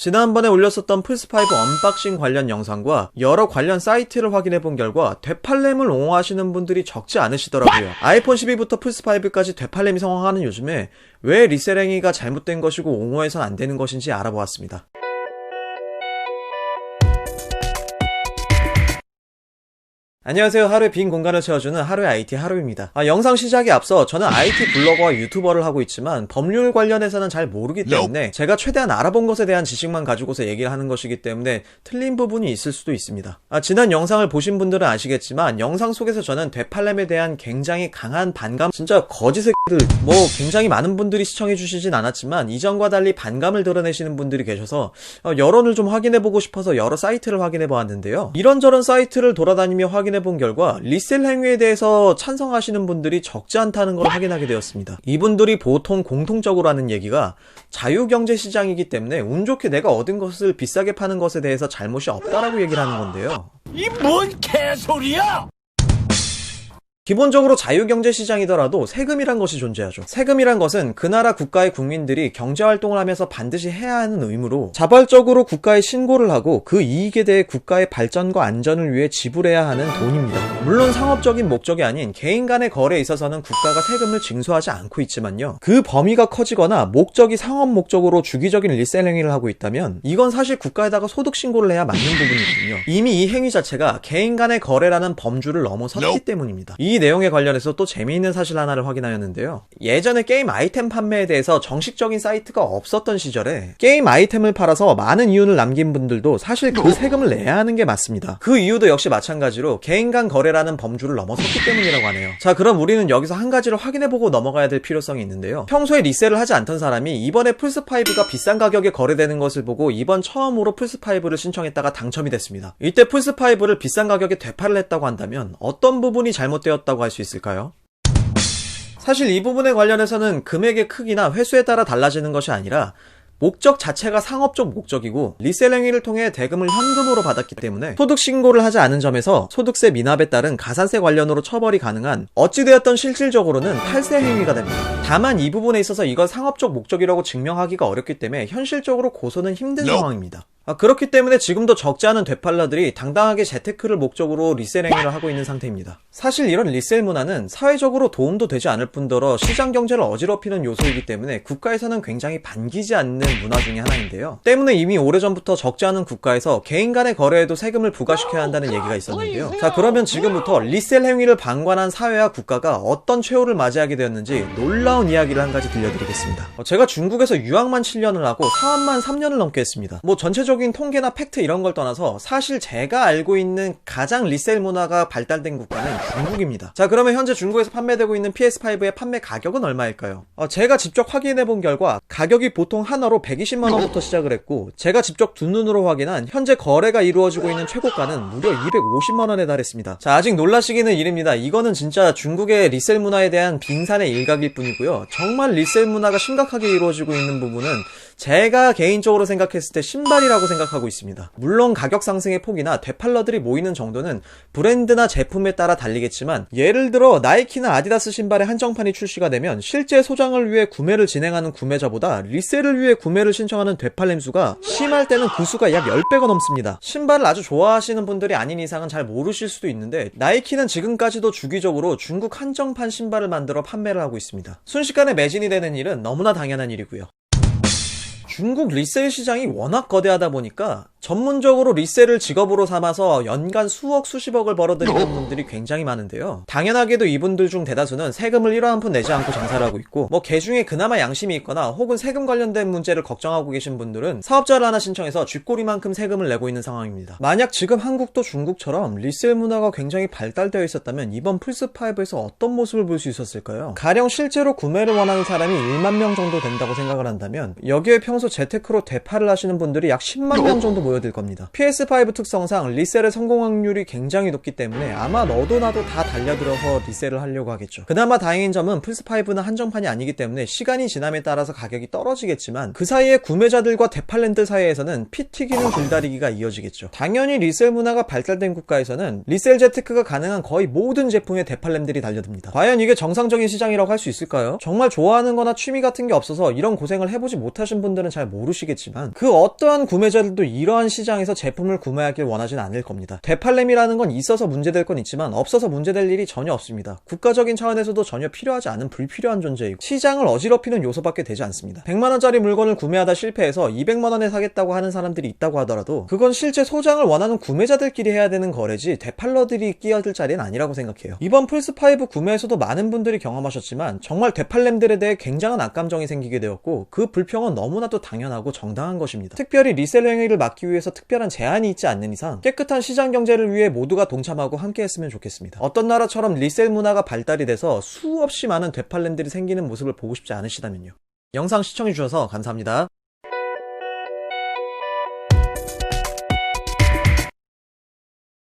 지난번에 올렸었던 플스5 언박싱 관련 영상과 여러 관련 사이트를 확인해 본 결과 되팔렘을 옹호하시는 분들이 적지 않으시더라고요. 아이폰 12부터 플스5까지 되팔렘이 성황하는 요즘에 왜 리셀 행위가 잘못된 것이고 옹호해선 안 되는 것인지 알아보았습니다. 안녕하세요. 하루의 빈 공간을 채워주는 하루의 IT 하루입니다. 아, 영상 시작에 앞서 저는 IT 블로거와 유튜버를 하고 있지만 법률 관련해서는 잘 모르기 때문에 제가 최대한 알아본 것에 대한 지식만 가지고서 얘기를 하는 것이기 때문에 틀린 부분이 있을 수도 있습니다. 아, 지난 영상을 보신 분들은 아시겠지만 영상 속에서 저는 되팔렘에 대한 굉장히 강한 반감, 진짜 거지 새끼들, 뭐 굉장히 많은 분들이 시청해 주시진 않았지만 이전과 달리 반감을 드러내시는 분들이 계셔서 어, 여론을 좀 확인해 보고 싶어서 여러 사이트를 확인해 보았는데요. 이런저런 사이트를 돌아다니며 확인해 본 결과 리셀 행위에 대해서 찬성하시는 분들이 적지 않다는 걸 확인하게 되었습니다. 이분들이 보통 공통적으로 하는 얘기가 자유경제 시장이기 때문에 운 좋게 내가 얻은 것을 비싸게 파는 것에 대해서 잘못이 없다라고 얘기를 하는 건데요. 이 뭔 개소리야! 기본적으로 자유경제 시장이더라도 세금이란 것이 존재하죠. 세금이란 것은 그 나라 국가의 국민들이 경제활동을 하면서 반드시 해야 하는 의무로 자발적으로 국가에 신고를 하고 그 이익에 대해 국가의 발전과 안전을 위해 지불해야 하는 돈입니다. 물론 상업적인 목적이 아닌 개인 간의 거래에 있어서는 국가가 세금을 징수하지 않고 있지만요. 그 범위가 커지거나 목적이 상업 목적으로 주기적인 리셀 행위를 하고 있다면 이건 사실 국가에다가 소득 신고를 해야 맞는 부분이거든요. 이미 이 행위 자체가 개인 간의 거래라는 범주를 넘어섰기 때문입니다. 이 내용에 관련해서 또 재미있는 사실 하나를 확인하였는데요. 예전에 게임 아이템 판매에 대해서 정식적인 사이트가 없었던 시절에 게임 아이템을 팔아서 많은 이윤을 남긴 분들도 사실 그 세금을 내야 하는 게 맞습니다. 그 이유도 역시 마찬가지로 개인 간 거래라는 범주를 넘어섰기 때문이라고 하네요. 자, 그럼 우리는 여기서 한 가지를 확인해보고 넘어가야 될 필요성이 있는데요. 평소에 리셀을 하지 않던 사람이 이번에 플스5가 비싼 가격에 거래되는 것을 보고 이번 처음으로 플스5를 신청했다가 당첨이 됐습니다. 이때 플스5를 비싼 가격에 되팔을 했다고 한다면 어떤 부분이 잘못되었다 고 할 수 있을까요? 사실 이 부분에 관련해서는 금액의 크기나 횟수에 따라 달라지는 것이 아니라 목적 자체가 상업적 목적이고 리셀 행위를 통해 대금을 현금으로 받았기 때문에 소득 신고를 하지 않은 점에서 소득세 미납에 따른 가산세 관련으로 처벌이 가능한 어찌되었던 실질적으로는 탈세 행위가 됩니다. 다만 이 부분에 있어서 이걸 상업적 목적이라고 증명하기가 어렵기 때문에 현실적으로 고소는 힘든 상황입니다. 아, 그렇기 때문에 지금도 적지 않은 되팔러들이 당당하게 재테크를 목적으로 리셀 행위를 하고 있는 상태입니다. 사실 이런 리셀 문화는 사회적으로 도움도 되지 않을 뿐더러 시장 경제를 어지럽히는 요소이기 때문에 국가에서는 굉장히 반기지 않는 문화 중의 하나인데요. 때문에 이미 오래전부터 적지 않은 국가에서 개인 간의 거래에도 세금을 부과시켜야 한다는 얘기가 있었는데요. 자, 그러면 지금부터 리셀 행위를 방관한 사회와 국가가 어떤 최후를 맞이하게 되었는지 놀라운 이야기를 한 가지 들려드리겠습니다. 어, 제가 중국에서 유학만 7년을 하고 사업만 3년을 넘게 했습니다. 뭐 전체 적인 통계나 팩트 이런 걸 떠나서 사실 제가 알고 있는 가장 리셀 문화가 발달된 국가는 중국입니다. 자, 그러면 현재 중국에서 판매되고 있는 PS5의 판매 가격은 얼마일까요? 어, 제가 직접 확인해 본 결과 가격이 보통 하나로 120만 원부터 시작을 했고 제가 직접 두 눈으로 확인한 현재 거래가 이루어지고 있는 최고가는 무려 250만 원에 달했습니다. 자, 아직 놀라시기는 이릅니다. 이거는 진짜 중국의 리셀 문화에 대한 빙산의 일각일 뿐이고요. 정말 리셀 문화가 심각하게 이루어지고 있는 부분은 제가 개인적으로 생각했을 때 신발이라고 생각하고 있습니다. 물론 가격 상승의 폭이나 되팔러들이 모이는 정도는 브랜드나 제품에 따라 달리겠지만 예를 들어 나이키나 아디다스 신발의 한정판이 출시가 되면 실제 소장을 위해 구매를 진행하는 구매자보다 리셀을 위해 구매를 신청하는 되팔렘 수가 심할 때는 그 수가 약 10배가 넘습니다. 신발을 아주 좋아하시는 분들이 아닌 이상은 잘 모르실 수도 있는데 나이키는 지금까지도 주기적으로 중국 한정판 신발을 만들어 판매를 하고 있습니다. 순식간에 매진이 되는 일은 너무나 당연한 일이고요. 중국 리셀 시장이 워낙 거대하다 보니까 전문적으로 리셀을 직업으로 삼아서 연간 수억 수십억을 벌어들이는 분들이 굉장히 많은데요. 당연하게도 이분들 중 대다수는 세금을 1원 한 푼 내지 않고 장사를 하고 있고 뭐 개 중에 그나마 양심이 있거나 혹은 세금 관련된 문제를 걱정하고 계신 분들은 사업자를 하나 신청해서 쥐꼬리만큼 세금을 내고 있는 상황입니다. 만약 지금 한국도 중국처럼 리셀 문화가 굉장히 발달되어 있었다면 이번 플스5에서 어떤 모습을 볼 수 있었을까요? 가령 실제로 구매를 원하는 사람이 1만 명 정도 된다고 생각을 한다면 여기에 평소 재테크로 대파를 하시는 분들이 약 10만 명 정도 보여드릴 겁니다. PS5 특성상 리셀의 성공 확률이 굉장히 높기 때문에 아마 너도 나도 다 달려들어서 리셀을 하려고 하겠죠. 그나마 다행인 점은 플스5는 한정판이 아니기 때문에 시간이 지남에 따라서 가격이 떨어지겠지만 그 사이에 구매자들과 대팔랜드 사이에서는 피 튀기는 줄다리기가 이어지겠죠. 당연히 리셀 문화가 발달된 국가에서는 리셀 재테크가 가능한 거의 모든 제품에 대팔렘들이 달려듭니다. 과연 이게 정상적인 시장이라고 할 수 있을까요? 정말 좋아하는 거나 취미 같은 게 없어서 이런 고생을 해보지 못하신 분들은 잘 모르시겠지만 그 어떠한 구매자들도 이러한 시장에서 제품을 구매하길 원하진 않을 겁니다. 대팔렘이라는 건 있어서 문제될 건 있지만 없어서 문제될 일이 전혀 없습니다. 국가적인 차원에서도 전혀 필요하지 않은 불필요한 존재이고 시장을 어지럽히는 요소밖에 되지 않습니다. 100만원짜리 물건을 구매하다 실패해서 200만원에 사겠다고 하는 사람들이 있다고 하더라도 그건 실제 소장을 원하는 구매자들끼리 해야 되는 거래지 대팔러들이 끼어들 자리는 아니라고 생각해요. 이번 플스5 구매에서도 많은 분들이 경험하셨지만 정말 대팔렘들에 대해 굉장한 악감정이 생기게 되었고 그 불평은 너무나도 당연하고 정당한 것입니다. 특별히 리셀 행위를 막기 위해서 특별한 제한이 있지 않는 이상 깨끗한 시장 경제를 위해 모두가 동참하고 함께 했으면 좋겠습니다. 어떤 나라처럼 리셀 문화가 발달이 돼서 수없이 많은 되팔렘들이 생기는 모습을 보고 싶지 않으시다면요. 영상 시청해주셔서 감사합니다.